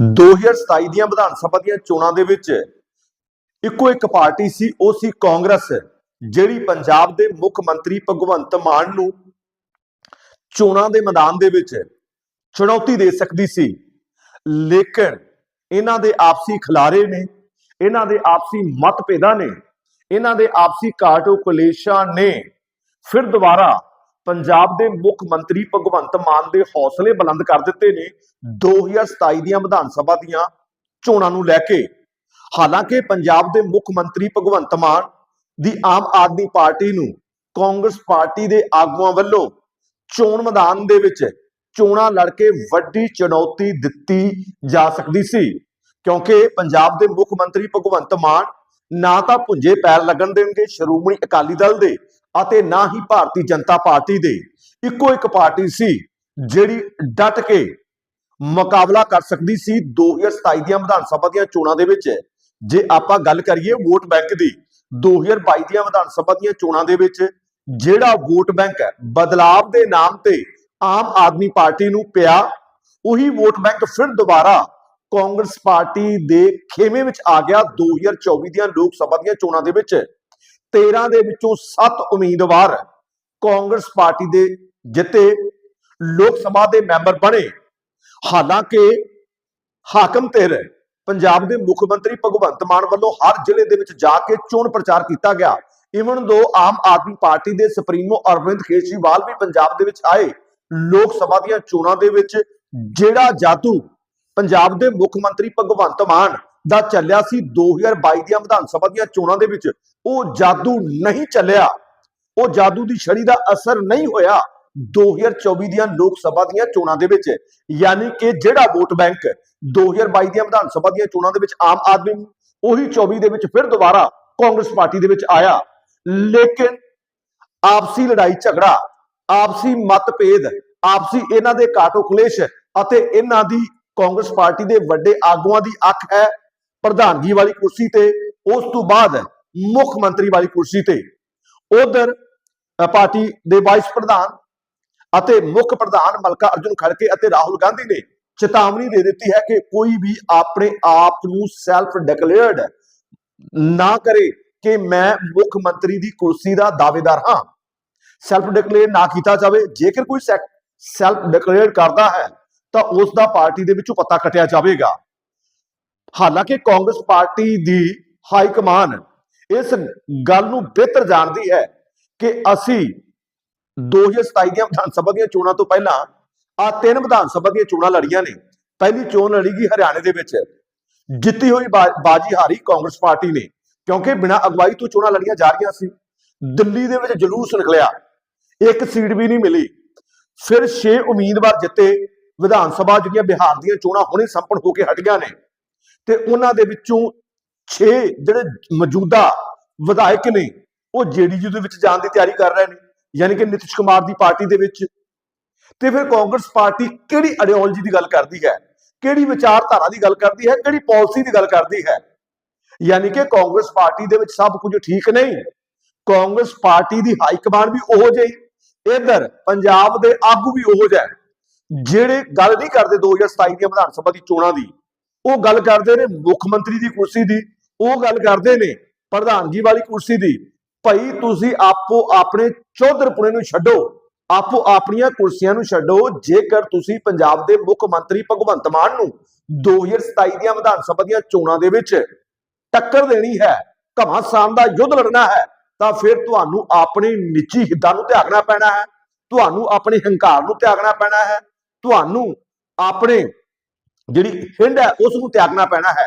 2027 ਦੀਆਂ ਵਿਧਾਨ ਸਭਾ ਦੀਆਂ ਚੋਣਾਂ ਦੇ ਵਿੱਚ ਇੱਕੋ ਇੱਕ ਪਾਰਟੀ ਸੀ, ਉਹ ਸੀ ਕਾਂਗਰਸ, ਜਿਹੜੀ ਪੰਜਾਬ ਦੇ ਮੁੱਖ ਮੰਤਰੀ ਭਗਵੰਤ ਮਾਨ ਨੂੰ ਚੋਣਾਂ ਦੇ ਮੈਦਾਨ ਦੇ ਵਿੱਚ ਚੁਣੌਤੀ ਦੇ ਸਕਦੀ ਸੀ। ਲੇਕਿਨ ਇਹਨਾਂ ਦੇ ਆਪਸੀ ਖਿਲਾਰੇ ਨੇ, ਇਹਨਾਂ ਦੇ ਆਪਸੀ ਮਤਭੇਦਾਂ ਨੇ, ਇਹਨਾਂ ਦੇ ਆਪਸੀ ਘਾਟੋ ਕਲੇਸ਼ਾਂ ਨੇ ਫਿਰ ਦੁਬਾਰਾ ਪੰਜਾਬ ਦੇ ਮੁੱਖ ਮੰਤਰੀ ਭਗਵੰਤ ਮਾਨ ਦੇ ਹੌਸਲੇ ਬੁਲੰਦ ਕਰ ਦਿੱਤੇ ਨੇ 2027 ਦੀਆਂ ਵਿਧਾਨ ਸਭਾ ਦੀਆਂ ਚੋਣਾਂ ਨੂੰ ਲੈ ਕੇ। ਹਾਲਾਂਕਿ ਪੰਜਾਬ ਦੇ ਮੁੱਖ ਮੰਤਰੀ ਭਗਵੰਤ ਮਾਨ ਦੀ ਆਮ ਆਦਮੀ ਪਾਰਟੀ ਨੂੰ ਕਾਂਗਰਸ ਪਾਰਟੀ ਦੇ ਆਗੂਆਂ ਵੱਲੋਂ ਚੋਣ ਮੈਦਾਨ ਦੇ ਵਿੱਚ ਚੋਣਾਂ ਲੜ ਕੇ ਵੱਡੀ ਚੁਣੌਤੀ ਦਿੱਤੀ ਜਾ ਸਕਦੀ ਸੀ ਕਿਉਂਕਿ ਪੰਜਾਬ ਦੇ ਮੁੱਖ ਮੰਤਰੀ ਭਗਵੰਤ ਮਾਨ ਨਾ ਤਾਂ ਪੁੰਜੇ ਪੈਰ ਲੱਗਣ ਦੇਣਗੇ ਸ਼੍ਰੋਮਣੀ ਅਕਾਲੀ ਦਲ ਦੇ ਅਤੇ ਨਾ ਹੀ ਭਾਰਤੀ ਜਨਤਾ ਪਾਰਟੀ ਦੇ ਇੱਕੋ ਇੱਕ ਪਾਰਟੀ ਸੀ ਜਿਹੜੀ ਡਟ ਕੇ ਮੁਕਾਬਲਾ ਕਰ ਸਕਦੀ ਸੀ 2027 ਦੀਆਂ ਵਿਧਾਨ ਸਭਾ ਦੀਆਂ ਚੋਣਾਂ ਦੇ ਵਿੱਚ। ਜੇ ਆਪਾਂ ਗੱਲ ਕਰੀਏ ਵੋਟ ਬੈਂਕ ਦੀ 2022 ਦੀਆਂ ਵਿਧਾਨ ਸਭਾ ਦੀਆਂ ਚੋਣਾਂ ਦੇ ਵਿੱਚ ਜਿਹੜਾ ਵੋਟ ਬੈਂਕ ਹੈ, ਬਦਲਾਵ ਦੇ ਨਾਮ ਤੇ ਆਮ ਆਦਮੀ ਪਾਰਟੀ ਨੂੰ ਪਿਆ, ਉਹੀ ਵੋਟ ਬੈਂਕ ਫਿਰ ਦੁਬਾਰਾ ਕਾਂਗਰਸ ਪਾਰਟੀ ਦੇ ਖੇਮੇ ਵਿੱਚ ਆ ਗਿਆ 2024 ਦੀਆਂ ਲੋਕ ਸਭਾ ਦੀਆਂ ਚੋਣਾਂ ਦੇ ਵਿੱਚ। 13 ਦੇ ਵਿੱਚੋਂ 7 ਉਮੀਦਵਾਰ ਕਾਂਗਰਸ ਪਾਰਟੀ ਦੇ ਜਿੱਤੇ ਲੋਕ ਸਭਾ ਦੇ ਮੈਂਬਰ ਬਣੇ। ਹਾਲਾਂਕਿ ਹਾਕਮ ਧਿਰ ਪੰਜਾਬ ਦੇ ਮੁੱਖ ਮੰਤਰੀ ਭਗਵੰਤ ਮਾਨ ਵੱਲੋਂ ਹਰ ਜ਼ਿਲ੍ਹੇ ਦੇ ਵਿੱਚ ਜਾ ਕੇ ਚੋਣ ਪ੍ਰਚਾਰ ਕੀਤਾ ਗਿਆ। Even though Aam Aadmi party ਦੇ ਸੁਪਰੀਮੋ ਅਰਵਿੰਦ ਕੇਜਰੀਵਾਲ ਵੀ ਪੰਜਾਬ ਦੇ ਵਿੱਚ ਆਏ। ਲੋਕ ਸਭਾ ਦੀਆਂ ਚੋਣਾਂ ਦੇ ਵਿੱਚ ਜਿਹੜਾ ਜਾਦੂ ਪੰਜਾਬ ਦੇ ਮੁੱਖ ਮੰਤਰੀ ਭਗਵੰਤ ਮਾਨ ਦਾ ਚੱਲਿਆ ਸੀ 2022 ਦੀਆਂ ਵਿਧਾਨ ਸਭਾ ਦੀਆਂ ਚੋਣਾਂ ਦੇ ਵਿੱਚ। ਉਹ ਜਾਦੂ ਨਹੀਂ ਚੱਲਿਆ। ਉਹ ਜਾਦੂ ਦੀ ਛੜੀ ਦਾ ਅਸਰ ਨਹੀਂ ਹੋਇਆ 2024 ਦੀਆਂ ਲੋਕ ਸਭਾ ਦੀਆਂ ਚੋਣਾਂ ਦੇ ਵਿੱਚ। ਯਾਨੀ ਕਿ ਜਿਹੜਾ ਵੋਟ ਬੈਂਕ 2022 ਦੀਆਂ ਵਿਧਾਨ ਸਭਾ ਦੀਆਂ ਚੋਣਾਂ ਦੇ ਵਿੱਚ ਆਮ ਆਦਮੀ ਨੂੰ, ਉਹੀ 24 ਦੇ ਵਿੱਚ ਫਿਰ ਦੁਬਾਰਾ ਕਾਂਗਰਸ ਪਾਰਟੀ ਦੇ ਵਿੱਚ ਆਇਆ। ਲੇਕਿਨ ਆਪਸੀ ਲੜਾਈ ਝਗੜਾ ਆਪਸੀ ਮਤਭੇਦ ਆਪਸੀ ਇਹਨਾਂ ਦੇ ਕਾਟੋ ਕਲੇਸ਼ ਅਤੇ ਇਹਨਾਂ ਦੀ ਕਾਂਗਰਸ ਪਾਰਟੀ ਦੇ ਵੱਡੇ ਆਗੂਆਂ ਦੀ ਅੱਖ ਹੈ। ਪ੍ਰਧਾਨਗੀ ਵਾਲੀ ਕੁਰਸੀ ਤੇ, ਉਸ ਤੋਂ ਬਾਅਦ ਮੁੱਖ ਮੰਤਰੀ ਵਾਲੀ ਕੁਰਸੀ ਤੇ। ਉਧਰ ਪਾਰਟੀ ਦੇ ਵਾਈਸ ਪ੍ਰਧਾਨ ਅਤੇ ਮੁੱਖ ਪ੍ਰਧਾਨ ਮਲਕਾ ਅਰਜੁਨ ਖੜਕੇ ਅਤੇ ਰਾਹੁਲ ਗਾਂਧੀ ਨੇ ਚੇਤਾਵਨੀ ਦੇ ਦਿੱਤੀ ਹੈ ਕਿ ਕੋਈ ਵੀ ਆਪਣੇ ਆਪ ਨੂੰ ਸੈਲਫ ਡਿਕਲੇਅਰਡ ਨਾ ਕਰੇ ਕਿ ਮੈਂ ਮੁੱਖ ਮੰਤਰੀ ਦੀ ਕੁਰਸੀ ਦਾ ਦਾਅਵੇਦਾਰ ਹਾਂ। ਸੈਲਫ ਡਿਕਲੇਅਰ ਨਾ ਕੀਤਾ ਜਾਵੇ। ਜੇਕਰ ਕੋਈ ਸੈਲਫ ਡਿਕਲੇਅਰ ਕਰਦਾ ਹੈ, ਤਾਂ ਉਸ ਦਾ ਪਾਰਟੀ ਦੇ ਵਿੱਚੋਂ ਪਤਾ ਕੱਟਿਆ ਜਾਵੇਗਾ। ਹਾਲਾਂਕਿ ਕਾਂਗਰਸ ਪਾਰਟੀ ਦੀ ਹਾਈ ਕਮਾਨ ਇਸ ਗੱਲ ਨੂੰ ਬਿਹਤਰ ਜਾਣਦੀ ਹੈ ਕਿ ਅਸੀਂ 2027 ਦੀਆਂ ਵਿਧਾਨ ਸਭਾ ਦੀਆਂ ਚੋਣਾਂ ਤੋਂ ਪਹਿਲਾਂ ਆ ਤਿੰਨ ਵਿਧਾਨ ਸਭਾ ਦੀਆਂ ਚੋਣਾਂ ਲੜੀਆਂ ਨੇ। ਪਹਿਲੀ ਚੋਣ ਲੜੀ ਗਈ ਹਰਿਆਣੇ ਦੇ ਵਿੱਚ। ਜਿੱਤੀ ਹੋਈ ਬਾਜੀ ਹਾਰੀ ਕਾਂਗਰਸ ਪਾਰਟੀ ਨੇ, ਕਿਉਂਕਿ ਬਿਨਾਂ ਅਗਵਾਈ ਤੋਂ ਚੋਣਾਂ ਲੜੀਆਂ ਜਾ ਰਹੀਆਂ ਸੀ। ਦਿੱਲੀ ਦੇ ਵਿੱਚ ਜਲੂਸ ਨਿਕਲਿਆ। ਇੱਕ ਸੀਟ ਵੀ ਨਹੀਂ ਮਿਲੀ। ਫਿਰ 6 ਉਮੀਦਵਾਰ ਜਿੱਤੇ। ਵਿਧਾਨ ਸਭਾ ਜਿਹੜੀਆਂ ਬਿਹਾਰ ਦੀਆਂ ਚੋਣਾਂ ਹੁਣੇ ਸੰਪਨ ਹੋ ਕੇ ਹਟੀਆਂ ਨੇ। ਤੇ ਉਹਨਾਂ ਦੇ ਵਿੱਚੋਂ 6 ਜਿਹੜੇ ਮੌਜੂਦਾ ਵਿਧਾਇਕ ਨੇ, ਉਹ ਜੇਡੀਯੂ ਦੇ ਵਿੱਚ ਜਾਣ ਦੀ ਤਿਆਰੀ ਕਰ ਰਹੇ ਨੇ, ਯਾਨੀ ਕਿ ਨਿਤਿਸ਼ ਕੁਮਾਰ ਦੀ ਪਾਰਟੀ ਦੇ ਵਿੱਚ। ਤੇ ਫਿਰ ਕਾਂਗਰਸ ਪਾਰਟੀ ਕਿਹੜੀ ਆਈਡੀਓਲੋਜੀ ਦੀ ਗੱਲ ਕਰਦੀ ਹੈ? ਕਿਹੜੀ ਵਿਚਾਰਧਾਰਾ ਦੀ ਗੱਲ ਕਰਦੀ ਹੈ? ਕਿਹੜੀ ਪਾਲਿਸੀ ਦੀ ਗੱਲ ਕਰਦੀ ਹੈ? ਯਾਨੀ ਕਿ ਕਾਂਗਰਸ ਪਾਰਟੀ ਦੇ ਵਿੱਚ ਸਭ ਕੁਝ ਠੀਕ ਨਹੀਂ। ਕਾਂਗਰਸ ਪਾਰਟੀ ਦੀ ਹਾਈ ਕਮਾਂਡ ਵੀ ਉਹੋ ਜਿਹੀ, ਇਧਰ ਪੰਜਾਬ ਦੇ ਆਗੂ ਵੀ ਉਹੋ ਜਿਹੇ, ਜਿਹੜੇ ਗੱਲ ਨਹੀਂ ਕਰਦੇ 2027 ਦੀਆਂ ਵਿਧਾਨ ਸਭਾ ਦੀ ਚੋਣਾਂ ਦੀ। ਉਹ ਗੱਲ ਕਰਦੇ ਨੇ ਮੁੱਖ ਮੰਤਰੀ ਦੀ ਕੁਰਸੀ ਦੀ, ਉਹ ਗੱਲ ਕਰਦੇ ਨੇ ਪ੍ਰਧਾਨਗੀ ਵਾਲੀ ਕੁਰਸੀ ਦੀ, ਭਾਈ ਤੁਸੀਂ ਆਪੋ ਆਪਣੇ ਚੌਧਰਪੁਣੇ ਨੂੰ ਛੱਡੋ, ਆਪੋ ਆਪਣੀਆਂ ਕੁਰਸੀਆਂ ਨੂੰ ਛੱਡੋ, ਜੇਕਰ ਤੁਸੀਂ ਪੰਜਾਬ ਦੇ ਮੁੱਖ ਮੰਤਰੀ ਭਗਵੰਤ ਮਾਨ ਨੂੰ 2027 ਦੀਆਂ ਵਿਧਾਨ ਸਭਾ ਦੀਆਂ ਚੋਣਾਂ ਦੇ ਵਿੱਚ ਟੱਕਰ ਦੇਣੀ ਹੈ ਘਮਾਸਾਨ ਦਾ ਯੁੱਧ ਲੜਨਾ ਹੈ, ਤਾਂ ਫਿਰ ਤੁਹਾਨੂੰ ਆਪਣੇ ਨਿੱਜੀ ਹਿੱਤਾਂ ਨੂੰ ਤਿਆਗਣਾ ਪੈਣਾ ਹੈ, ਤੁਹਾਨੂੰ ਆਪਣੇ ਹੰਕਾਰ ਨੂੰ ਤਿਆਗਣਾ ਪੈਣਾ ਹੈ, ਤੁਹਾਨੂੰ ਆਪਣੇ ਜਿਹੜੀ ਹਿੰਡ ਹੈ ਉਸ ਨੂੰ ਤਿਆਗਣਾ ਪੈਣਾ ਹੈ।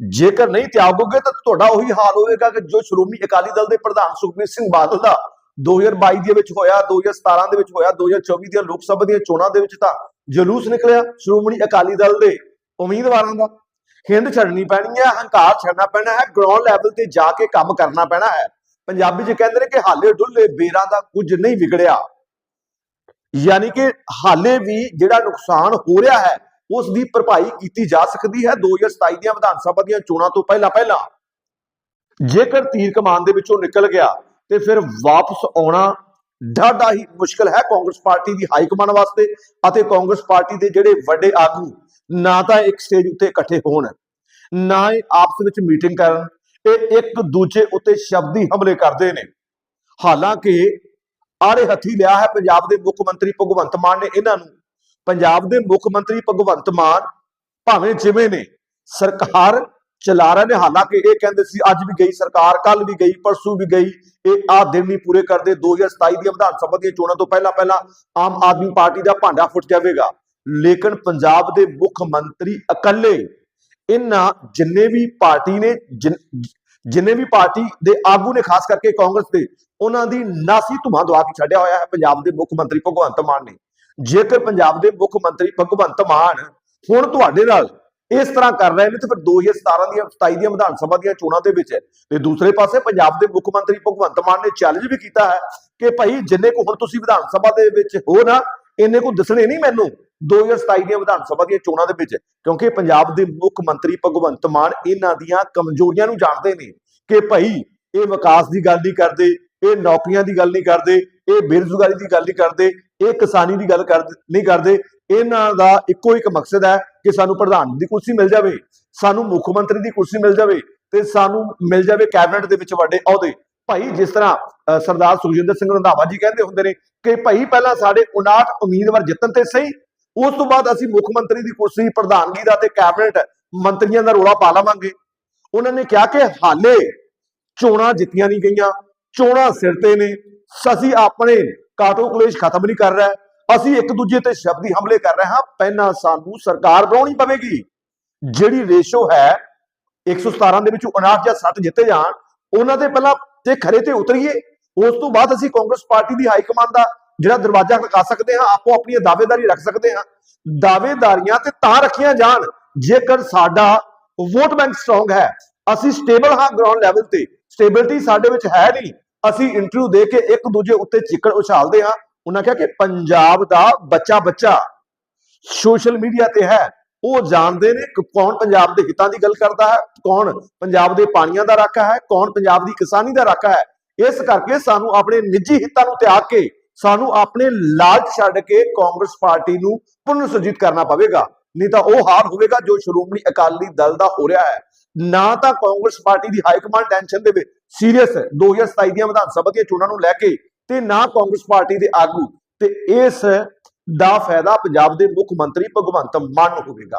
ਜੇਕਰ ਨਹੀਂ ਤਿਆਗੋਗੇ ਤਾਂ ਤੁਹਾਡਾ ਉਹੀ ਹਾਲ ਹੋਵੇਗਾ ਕਿ ਜੋ ਸ਼੍ਰੋਮਣੀ ਅਕਾਲੀ ਦਲ ਦੇ ਪ੍ਰਧਾਨ ਸੁਖਬੀਰ ਸਿੰਘ ਬਾਦਲ ਦਾ 2022 ਦੇ ਵਿੱਚ ਹੋਇਆ 2017 ਦੇ ਵਿੱਚ ਹੋਇਆ 2024 ਦੀਆਂ ਲੋਕ ਸਭਾ ਦੀਆਂ ਚੋਣਾਂ ਦੇ ਵਿੱਚ ਤਾਂ ਜਲੂਸ ਨਿਕਲਿਆ ਸ਼੍ਰੋਮਣੀ ਅਕਾਲੀ ਦਲ ਦੇ ਉਮੀਦਵਾਰਾਂ ਦਾ। ਹਿੰਦ ਛੱਡਣੀ ਪੈਣੀ ਹੈ, ਹੰਕਾਰ ਛੱਡਣਾ ਪੈਣਾ ਹੈ ਗਰਾਊਂਡ ਲੈਵਲ ਤੇ ਜਾ ਕੇ ਕੰਮ ਕਰਨਾ ਪੈਣਾ ਹੈ। ਪੰਜਾਬੀ 'ਚ ਕਹਿੰਦੇ ਨੇ ਕਿ ਹਾਲੇ ਡੁੱਲੇ ਬੇਰਾਂ ਦਾ ਕੁਝ ਨਹੀਂ ਵਿਗੜਿਆ, ਯਾਨੀ ਕਿ ਹਾਲੇ ਵੀ ਜਿਹੜਾ ਨੁਕਸਾਨ ਹੋ ਰਿਹਾ ਹੈ ਉਸ ਦੀ ਭਰਪਾਈ ਕੀਤੀ ਜਾ ਸਕਦੀ ਹੈ 2027 ਦੀਆਂ ਵਿਧਾਨ ਸਭਾ ਦੀਆਂ ਚੋਣਾਂ ਤੋਂ ਪਹਿਲਾਂ ਪਹਿਲਾਂ। ਜੇਕਰ ਤੀਰ ਕਮਾਨ ਦੇ ਵਿੱਚੋਂ ਨਿਕਲ ਗਿਆ, ਤੇ ਫਿਰ ਵਾਪਸ ਆਉਣਾ ਡਾਢਾ ਹੀ ਮੁਸ਼ਕਲ ਹੈ ਕਾਂਗਰਸ ਪਾਰਟੀ ਦੀ ਹਾਈ ਕਮਾਨ ਵਾਸਤੇ ਅਤੇ ਕਾਂਗਰਸ ਪਾਰਟੀ ਦੇ ਜਿਹੜੇ ਵੱਡੇ ਆਗੂ ਨਾ ਤਾਂ ਇੱਕ ਸਟੇਜ ਉੱਤੇ ਇਕੱਠੇ ਹੋਣ, ਨਾ ਹੀ ਆਪਸ ਵਿੱਚ ਮੀਟਿੰਗ ਕਰਨ, ਇਹ ਇੱਕ ਦੂਜੇ ਉੱਤੇ ਸ਼ਬਦੀ ਹਮਲੇ ਕਰਦੇ ਨੇ। ਹਾਲਾਂਕਿ ਆੜੇ ਹੱਥੀ ਲਿਆ ਹੈ ਪੰਜਾਬ ਦੇ ਮੁੱਖ ਮੰਤਰੀ ਭਗਵੰਤ ਮਾਨ ਨੇ ਇਹਨਾਂ ਨੂੰ ਪੰਜਾਬ ਦੇ ਮੁੱਖ ਮੰਤਰੀ ਭਗਵੰਤ ਮਾਨ ਭਾਵੇਂ ਜਿਵੇਂ ਨੇ, ਸਰਕਾਰ ਚਲਾ ਰਹੇ ਨੇ, ਹਾਲਾਂਕਿ ਇਹ ਕਹਿੰਦੇ ਸੀ, ਅੱਜ ਵੀ ਗਈ ਸਰਕਾਰ ਕੱਲ ਵੀ ਗਈ, ਪਰਸੂ ਵੀ ਗਈ, ਇਹ ਆ ਦਿਨ ਨਹੀਂ ਪੂਰੇ ਕਰਦੇ 2027 ਦੀਆਂ ਵਿਧਾਨ ਸਭਾ ਦੀਆਂ ਚੋਣਾਂ ਤੋਂ ਪਹਿਲਾਂ ਪਹਿਲਾਂ ਆਮ ਆਦਮੀ ਪਾਰਟੀ ਦਾ ਭਾਂਡਾ ਫੁੱਟ ਜਾਵੇਗਾ। ਲੇਕਿਨ ਪੰਜਾਬ ਦੇ ਮੁੱਖ ਮੰਤਰੀ ਇਕੱਲੇ, ਇਹਨਾਂ ਜਿੰਨੇ ਵੀ ਪਾਰਟੀ ਨੇ ਜਿੰਨੇ ਵੀ ਪਾਰਟੀ ਦੇ ਆਗੂ ਨੇ, ਖਾਸ ਕਰਕੇ ਕਾਂਗਰਸ ਦੇ, ਉਹਨਾਂ ਦੀ ਨਾਸੀ ਧੁਆਂ ਦਵਾ ਕੇ ਛੱਡਿਆ ਹੋਇਆ ਹੈ, ਪੰਜਾਬ ਦੇ ਮੁੱਖ ਮੰਤਰੀ ਭਗਵੰਤ ਮਾਨ ਨੇ। ਜੇਕਰ ਪੰਜਾਬ ਦੇ ਮੁੱਖ ਮੰਤਰੀ ਭਗਵੰਤ ਮਾਨ ਹੁਣ ਤੁਹਾਡੇ ਨਾਲ ਇਸ ਤਰ੍ਹਾਂ ਕਰ ਰਹੇ ਨੇ, ਤੇ ਫਿਰ 2017 ਦੀਆਂ 27 ਦੀਆਂ ਵਿਧਾਨ ਸਭਾ ਦੀਆਂ ਚੋਣਾਂ ਦੇ ਵਿੱਚ, ਤੇ ਦੂਸਰੇ ਪਾਸੇ ਪੰਜਾਬ ਦੇ ਮੁੱਖ ਮੰਤਰੀ ਭਗਵੰਤ ਮਾਨ ਨੇ ਚੈਲੰਜ ਵੀ ਕੀਤਾ ਹੈ ਕਿ ਭਾਈ ਜਿੰਨੇ ਕੋ ਹੁਣ ਤੁਸੀਂ ਵਿਧਾਨ ਸਭਾ ਦੇ ਵਿੱਚ ਹੋ ਨਾ, ਇੰਨੇ ਕੋ ਦਿਸਣੇ ਨਹੀਂ ਮੈਨੂੰ 2027 ਦੀਆਂ ਵਿਧਾਨ ਸਭਾ ਦੀਆਂ ਚੋਣਾਂ ਦੇ ਵਿੱਚ, ਕਿਉਂਕਿ ਪੰਜਾਬ ਦੇ ਮੁੱਖ ਮੰਤਰੀ ਭਗਵੰਤ ਮਾਨ ਇਹਨਾਂ ਦੀਆਂ ਕਮਜ਼ੋਰੀਆਂ ਨੂੰ ਜਾਣਦੇ ਨੇ ਕਿ ਭਾਈ ਇਹ ਵਿਕਾਸ ਦੀ ਗੱਲ ਨਹੀਂ ਕਰਦੇ, ਇਹ ਨੌਕਰੀਆਂ ਦੀ ਗੱਲ ਨਹੀਂ ਕਰਦੇ, ਇਹ ਬੇਰੁਜ਼ਗਾਰੀ ਦੀ ਗੱਲ ਨਹੀਂ ਕਰਦੇ ਇਹ ਕਿਸਾਨੀ ਦੀ ਗੱਲ ਕਰ ਨਹੀਂ ਕਰਦੇ। ਇਹਨਾਂ ਦਾ ਇੱਕੋ ਇੱਕ ਮਕਸਦ ਹੈ ਕਿ ਸਾਨੂੰ ਪ੍ਰਧਾਨ ਦੀ ਕੁਰਸੀ ਮਿਲ ਜਾਵੇ, ਸਾਨੂੰ ਮੁੱਖ ਮੰਤਰੀ ਦੀ ਕੁਰਸੀ ਮਿਲ ਜਾਵੇ ਤੇ ਸਾਨੂੰ ਮਿਲ ਜਾਵੇ ਕੈਬਨਿਟ ਦੇ ਵਿੱਚ ਵੱਡੇ ਅਹੁਦੇ। ਭਾਈ, ਜਿਸ ਤਰ੍ਹਾਂ ਸਰਦਾਰ ਸੁਖਜਿੰਦਰ ਸਿੰਘ ਰੰਧਾਵਾ ਜੀ ਕਹਿੰਦੇ ਹੁੰਦੇ ਨੇ ਕਿ ਭਾਈ, ਪਹਿਲਾਂ ਸਾਡੇ 59 ਉਮੀਦਵਾਰ ਜਿੱਤਣ ਤੇ ਸਹੀ, ਉਸ ਤੋਂ ਬਾਅਦ ਅਸੀਂ ਮੁੱਖ ਮੰਤਰੀ ਦੀ ਕੁਰਸੀ, ਪ੍ਰਧਾਨਗੀ ਦਾ ਤੇ ਕੈਬਨਿਟ ਮੰਤਰੀਆਂ ਦਾ ਰੋਲਾ ਪਾ ਲਵਾਂਗੇ। ਉਹਨਾਂ ਨੇ ਕਿਹਾ ਕਿ ਹਾਲੇ ਚੋਣਾਂ ਜਿੱਤੀਆਂ ਨਹੀਂ ਗਈਆਂ, ਚੋਣਾਂ ਸਿਰ ਤੇ ਨੇ। ਅਸੀਂ ਆਪਣੇ ਕਾਟੋ ਕਲੇਸ਼ ਖਤਮ ਨਹੀਂ ਕਰ ਰਿਹਾ? ਅਸੀਂ ਇੱਕ ਦੂਜੇ ਤੇ ਸ਼ਬਦੀ ਹਮਲੇ ਕਰ ਰਹੇ ਹਾਂ। ਪਹਿਲਾਂ ਸਾਨੂੰ ਸਰਕਾਰ ਬਣਾਉਣੀ ਪਵੇਗੀ। ਜਿਹੜੀ ਰੇਸ਼ੋ ਹੈ 117 ਦੇ ਵਿੱਚੋਂ 59 ਜਾਂ 60 ਜਿੱਤੇ ਜਾਣ, ਉਹਨਾਂ ਦੇ ਪਹਿਲਾਂ ਤੇ ਖਰੇ ਤੇ ਉਤਰੀਏ। ਉਸ ਤੋਂ ਬਾਅਦ ਅਸੀਂ ਕਾਂਗਰਸ ਪਾਰਟੀ ਦੀ ਹਾਈ ਕਮਾਂਡ ਦਾ ਜਿਹੜਾ ਦਰਵਾਜ਼ਾ ਖੜਕਾ ਸਕਦੇ ਹਾਂ, ਆਪੋ ਆਪਣੀਆਂ ਦਾਅਵੇਦਾਰੀ ਰੱਖ ਸਕਦੇ ਹਾਂ। ਦਾਅਵੇਦਾਰੀਆਂ ਤੇ ਤਾਂ ਰੱਖੀਆਂ ਜਾਣ, ਜੇਕਰ ਸਾਡਾ ਵੋਟ ਬੈਂਕ ਸਟਰੋਂਗ ਹੈ। ਅਸੀਂ ਸਟੇਬਲ ਹਾਂ ਗਰਾਊਂਡ ਲੈਵਲ ਤੇ। ਸਟੇਬਿਲਟੀ ਸਾਡੇ ਵਿੱਚ ਹੈ ਨਹੀਂ। ਅਸੀਂ ਇੰਟਰਵਿਊ ਦੇ ਕੇ ਇੱਕ ਦੂਜੇ ਉੱਤੇ ਚਿੱਕੜ ਉਛਾਲਦੇ ਹਾਂ। ਉਹਨਾਂ ਕਿਹਾ ਕਿ ਪੰਜਾਬ ਦਾ ਬੱਚਾ ਬੱਚਾ ਸੋਸ਼ਲ ਮੀਡੀਆ ਤੇ ਹੈ। ਉਹ ਜਾਣਦੇ ਨੇ ਕਿ ਕੌਣ ਪੰਜਾਬ ਦੇ ਹਿੱਤਾਂ ਦੀ ਗੱਲ ਕਰਦਾ ਹੈ, ਕੌਣ ਪੰਜਾਬ ਦੇ ਪਾਣੀਆਂ ਦਾ ਰਾਖਾ ਹੈ, ਕੌਣ ਪੰਜਾਬ ਦੀ ਕਿਸਾਨੀ ਦਾ ਰਾਖਾ ਹੈ। ਇਸ ਕਰਕੇ ਸਾਨੂੰ ਆਪਣੇ ਨਿੱਜੀ ਹਿੱਤਾਂ ਨੂੰ ਤਿਆਗ ਕੇ, ਸਾਨੂੰ ਆਪਣੇ ਲਾਲਚ ਛੱਡ ਕੇ ਕਾਂਗਰਸ ਪਾਰਟੀ ਨੂੰ ਪੁਨਰ ਸੁਰਜੀਤ ਕਰਨਾ ਪਵੇਗਾ। ਨਹੀਂ ਤਾਂ ਉਹ ਹਾਰ ਹੋਵੇਗਾ ਜੋ ਸ਼੍ਰੋਮਣੀ ਅਕਾਲੀ ਦਲ ਦਾ ਹੋ ਰਿਹਾ ਹੈ। ਨਾ ਤਾਂ ਕਾਂਗਰਸ ਪਾਰਟੀ ਦੀ ਹਾਈ ਕਮਾਂਡ ਟੈਨਸ਼ਨ ਦੇ ਵਿੱਚ ਸੀਰੀਅਸ ਹੈ। 2027 ਦੀਆਂ ਵਿਧਾਨ ਸਭਾ ਦੀਆਂ ਚੋਣਾਂ ਨੂੰ ਲੈ ਕੇ ਤੇ ਨਾ ਕਾਂਗਰਸ ਪਾਰਟੀ ਦੇ ਆਗੂ ਤੇ ਇਸ ਦਾ ਫਾਇਦਾ ਪੰਜਾਬ ਦੇ ਮੁੱਖ ਮੰਤਰੀ ਭਗਵੰਤ ਮਾਨ ਨੂੰ ਹੋਵੇਗਾ।